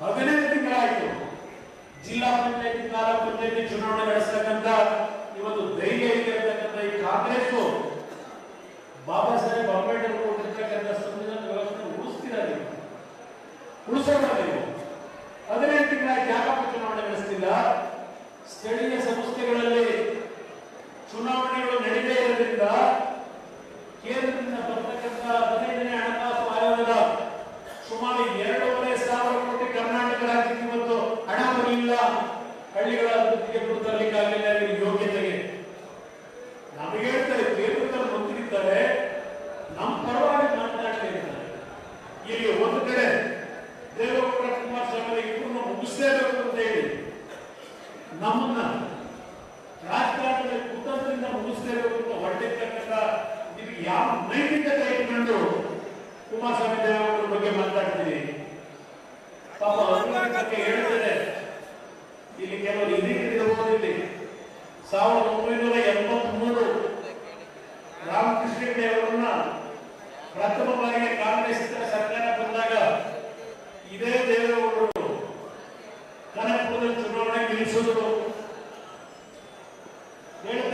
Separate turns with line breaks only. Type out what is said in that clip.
ಹದಿನೈದು ತಿಂಗಳಾಯಿತು ಜಿಲ್ಲಾ ಪಂಚಾಯತಿ, ತಾಲೂಕು ಪಂಚಾಯತಿ ಚುನಾವಣೆ ನಡೆಸ್ತಕ್ಕಂಥ ಇವತ್ತು ಧೈರ್ಯ ಇದೆ ಅಂತಕ್ಕಂಥ ಈ ಕಾಂಗ್ರೆಸ್ ಬಾಬಾ ಸಾಹೇಬ್ ಅಂಬೇಡ್ಕರ್ ಕೊಟ್ಟಿರ್ತಕ್ಕಂಥ ಸಂವಿಧಾನ ವ್ಯವಸ್ಥೆ ಉಳಿಸ್ತಿದ್ದಾರೆ ಉಳಿಸೋಣ ನೀವು. ನಮ್ಮನ್ನ ರಾಜಕಾರಣದಲ್ಲಿ ಕುತಂತ್ರದಿಂದ ಮುಗಿಸ್ತೇವೆ ಅಂತ ಹೊರಟಿರ್ತಕ್ಕಂಥ ನಿಮಗೆ ಯಾವ ನೈತಿಕತೆ ಇಟ್ಕೊಂಡು ಕುಮಾರಸ್ವಾಮಿ ದೇವರ ಬಗ್ಗೆ ಮಾತಾಡ್ತೀನಿ ಪಾಪ ಅವ್ರ ಹೇಳಿದರೆ ಇಲ್ಲಿ ಕೆಲವರು ಹಿರಿಯರಿರ್ಬೋದು ಇಲ್ಲಿ? ಸಾವಿರದ ಒಂಬೈನೂರ ಎಂಬತ್ಮೂರು ರಾಮಕೃಷ್ಣ ಹೆಗಡೆ ಅವರನ್ನ ಪ್ರಥಮ ಏಳು